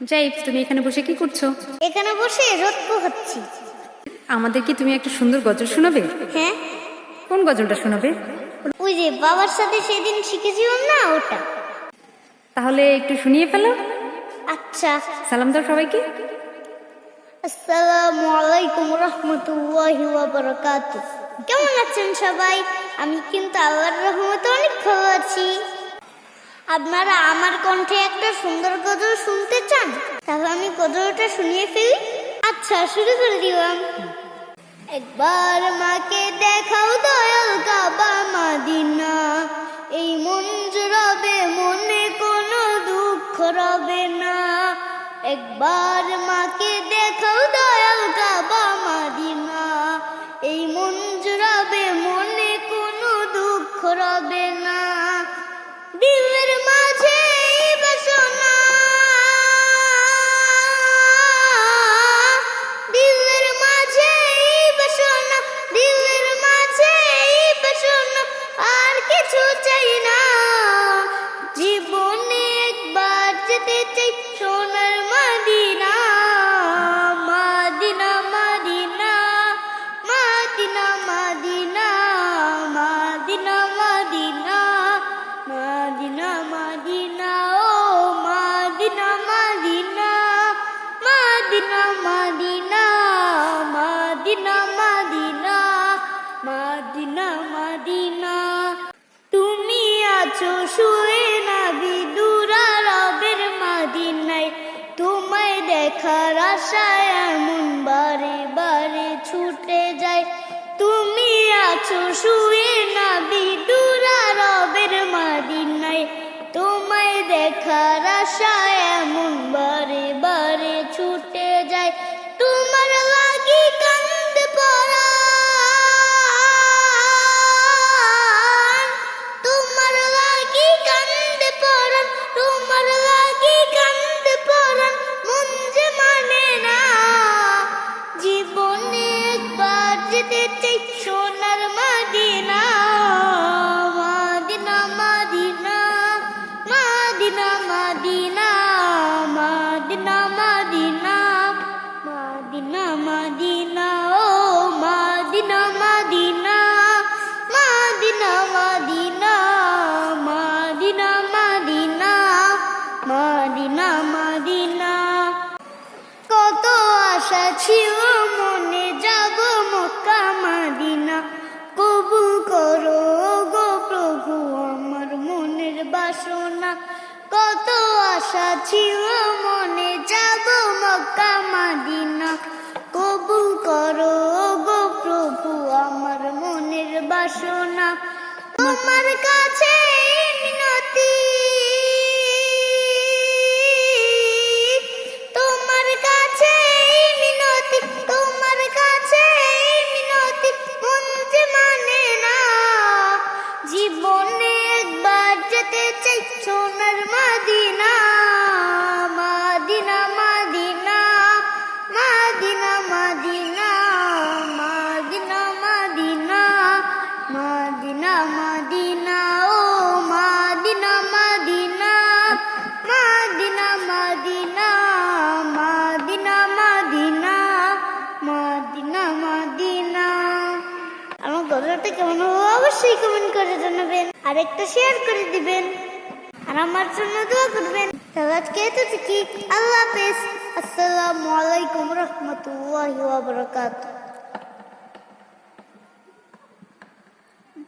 যাই তুমি এখানে বসে কি করছ? এখানে বসে রোদ পোহাচ্ছি আমাদের কি তুমি একটা সুন্দর গজল শোনাবে? হ্যাঁ। কোন গজলটা শোনাবে? ওই যে বাবার সাথে সেদিন শিখেছিলাম না ওটা? তাহলে একটু শুনিয়ে ফেলো। আচ্ছা। সালাম দাও সবাইকে। আসসালামু আলাইকুম রহমতুল্লাহি ওয়া বারাকাতু কেমন আছেন সবাই? আমি কিন্তু আল্লাহর রহমতে অনেক ভালো আছি। আপনারা আমার কণ্ঠে একটা সুন্দর গজল শুনতে চান? তাহলে আমি গজলটা শুনিয়ে ফেলি। আচ্ছা শুরু করে দিলাম। একবার মাকে দেখাও দয়াল কাবা মাদিনা। এই মন জুড়াবে মনে কোনো দুঃখ রবে না। একবার মাকে দেখাও দয়াল কাবা মাদিনা। এই মন জুড়াবে মনে কোনো দুঃখ রবে না। কিছু চাই না আছো শুয়ে নাবি বিদুরা রবের মাদিনায়। তোমায় দেখার আশায় যেতে চাই সোনার মাদিনা মাদিনা মাদিনা মাদিনা মাদিনা মাদিনা মাদিনা মাদিনা মাদিনা ও মাদিনা মাদিনা মাদিনা মাদিনা মাদিনা মাদিনা মাদিনা মাদিনা কত আশা ছিল আশা ছিল মনে যাব মক্কা মাদিনা। কবুল করো গো প্রভু আমার মনের বাসনা। গল্পটা কেমন? অবশ্যই কমেন্ট করে জানাবেন। আর একটা শেয়ার করে দিবেন। আর আমার জন্য দোয়া করবেন। তাহলে আজকে এত কি আল্লাহ হাফেজ। আসসালামু আলাইকুম রহমতুল্লাহি বারাকাতুহু।